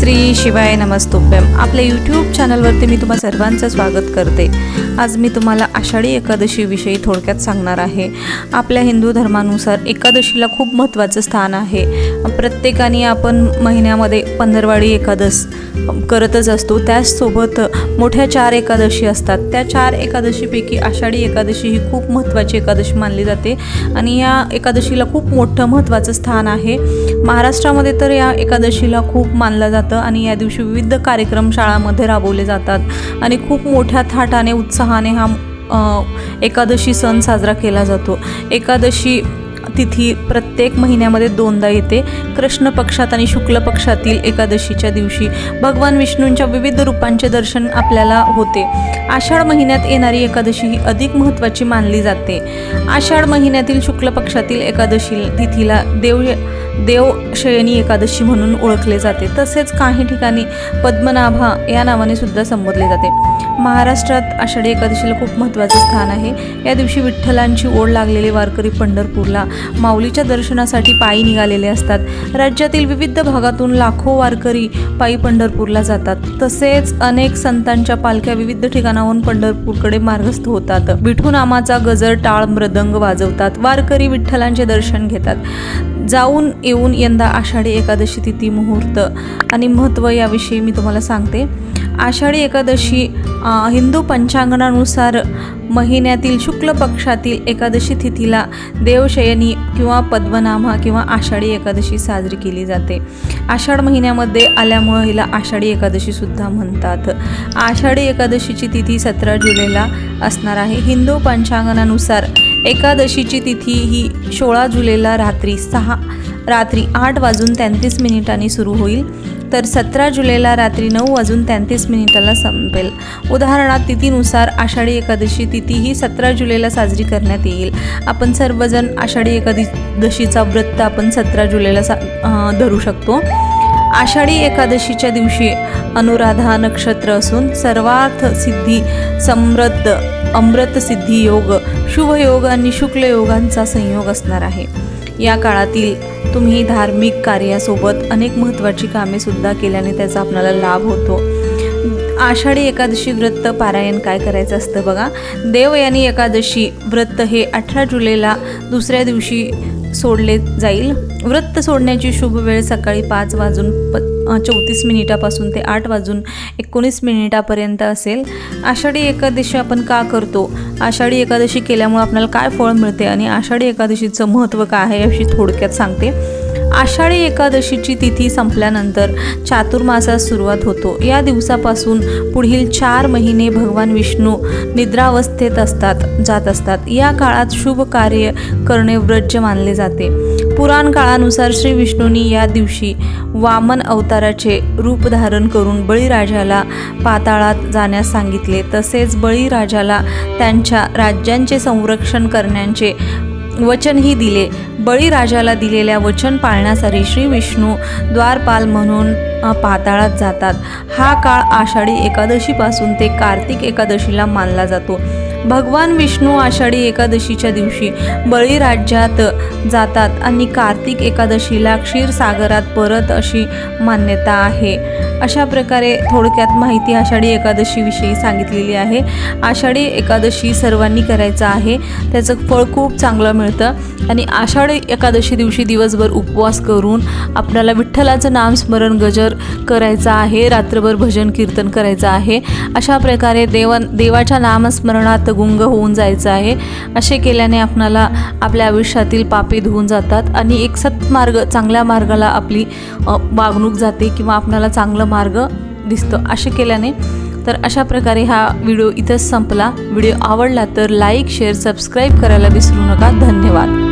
श्री शिवाय नमस्तुभ्यम आपल्या यूट्यूब चॅनलवरती मी तुम्हा सर्वांचं स्वागत करते. आज मी तुम्हाला आषाढी एकादशीविषयी थोडक्यात सांगणार आहे. आपल्या हिंदू धर्मानुसार एकादशीला खूप महत्त्वाचं स्थान आहे. प्रत्येकाने आपण महिन्यामध्ये पंधरवाडी एकादश करतच असतो. त्याचसोबत मोठ्या चार एकादशी असतात. त्या चार एकादशीपैकी आषाढी एकादशी ही खूप महत्त्वाची एकादशी मानली जाते. आणि या एकादशीला खूप मोठं महत्त्वाचं स्थान आहे. महाराष्ट्रामध्ये तर या एकादशीला खूप मानलं जातं आणि या दिवशी विविध कार्यक्रम शाळांमध्ये राबवले जातात. आणि खूप मोठ्या थाटाने उत्साहाने हा एकादशी सण साजरा केला जातो. एकादशी तिथी प्रत्येक महिन्यामध्ये दोनदा येते. कृष्ण पक्षात आणि शुक्ल पक्षातील एकादशीच्या दिवशी भगवान विष्णूंच्या विविध रूपांचे दर्शन आपल्याला होते. आषाढ महिन्यात येणारी एकादशी ही अधिक महत्त्वाची मानली जाते. आषाढ महिन्यातील शुक्ल पक्षातील एकादशी तिथीला देव देवशयनी एकादशी म्हणून ओळखले जाते. तसेच काही ठिकाणी पद्मनाभा या नावाने सुद्धा संबोधले जाते. महाराष्ट्रात आषाढी एकादशीला खूप महत्त्वाचं स्थान आहे. या दिवशी विठ्ठलांची ओढ लागलेले वारकरी पंढरपूरला माऊलीच्या दर्शनासाठी पायी निघालेले असतात. राज्यातील विविध भागातून लाखो वारकरी पायी पंढरपूरला जातात. तसेच अनेक संतांच्या पालख्या विविध ठिकाणाहून पंढरपूरकडे मार्गस्थ होतात. विठू नामाचा गजर टाळ मृदंग वाजवतात. वारकरी विठ्ठलांचे दर्शन घेतात. जाऊन येऊन यंदा आषाढी एकादशी तिथी मुहूर्त आणि महत्त्व याविषयी मी तुम्हाला सांगते. आषाढी एकादशी हिंदू पंचांगणानुसार महिन्यातील शुक्ल पक्षातील एकादशी तिथीला देवशयनी किंवा पद्मनामा किंवा आषाढी एकादशी साजरी केली जाते. आषाढ महिन्यामध्ये आल्यामुळं हिला आषाढी एकादशीसुद्धा म्हणतात. आषाढी एकादशीची तिथी सतरा जुलैला असणार आहे. हिंदू पंचांगणानुसार एकादशीची तिथी ही सोळा जुलैला रात्री सहा रात्री आठ वाजून तेहतीस मिनिटांनी सुरू होईल. तर सतरा जुलैला रात्री नऊ वाजून तेहतीस मिनिटाला संपेल. उदाहरणार्थ तिथीनुसार आषाढी एकादशी तिथी ही सतरा जुलैला साजरी करण्यात येईल. आपण सर्वजण आषाढी एकादशीचा व्रत आपण सतरा जुलैला सा धरू शकतो. आषाढी एकादशीच्या दिवशी अनुराधा नक्षत्र असून सर्वार्थ सिद्धी समृद्ध अमृत सिद्धी योग शुभयोग आणि शुक्ल योगांचा संयोग असणार आहे. या काळातील तुम्ही धार्मिक कार्यासोबत अनेक महत्त्वाची कामे सुद्धा केल्याने त्याचा आपल्याला लाभ होतो. आषाढी एकादशी व्रत पारायण काय करायचं असतं बघा. देवयानी एकादशी व्रत हे अठरा जुलैला दुसऱ्या दिवशी सोडले जाईल. व्रत सोडण्याची शुभ वेळ सकाळी पाच वाजून प चौतीस मिनिटापासून ते आठ वाजून एकोणीस मिनिटापर्यंत असेल. आषाढी एकादशी आपण का करतो? आषाढी एकादशी केल्यामुळे आपल्याला काय फळ मिळते आणि आषाढी एकादशीचं महत्त्व काय आहे अशी थोडक्यात सांगते. आषाढी एकादशीची तिथी संपल्यानंतर चातुर्मासास सुरुवात होतो. या दिवसापासून पुढील चार महिने भगवान विष्णू निद्रावस्थेत असतात जात असतात. या काळात शुभ कार्य करणे व्रज मानले जाते. पुराण काळानुसार श्री विष्णूंनी या दिवशी वामन अवताराचे रूप धारण करून बळीराजाला पाताळात जाण्यास सांगितले. तसेच बळीराजाला त्यांच्या राज्यांचे संरक्षण करण्याचे वचनही दिले. बळीराजाला दिलेल्या वचन पाळण्यासाठी श्री विष्णू द्वारपाल म्हणून पाताळात जातात. हा काळ आषाढी एकादशीपासून ते कार्तिक एकादशीला मानला जातो. भगवान विष्णू आषाढी एकादशीच्या दिवशी बळीराज्यात जातात आणि कार्तिक एकादशीला क्षीरसागरात परत अशी मान्यता आहे. अशा प्रकारे थोडक्यात माहिती आषाढी एकादशीविषयी सांगितलेली आहे. आषाढी एकादशी सर्वांनी करायचं आहे. त्याचं फळ खूप चांगलं मिळतं आणि आषाढी एकादशी दिवशी दिवसभर उपवास करून आपल्याला विठ्ठलाचं नामस्मरण गजर करायचं आहे रात्रभर भजन कीर्तन करायचं आहे. अशा प्रकारे देवा देवाच्या नामस्मरणात गुंग होऊन जायचं आहे. असे केल्याने आपणाला आपल्या आयुष्यातील पापे धुवून जातात आणि एक सत्मार्ग चांगल्या मार्गाला आपली वागणूक जाते किंवा आपणाला चांगलं मार्ग दिसतं. असे केल्याने तर अशा प्रकारे हा व्हिडिओ इथंच संपला. व्हिडिओ आवडला तर लाईक शेअर सबस्क्राईब करायला विसरू नका. धन्यवाद.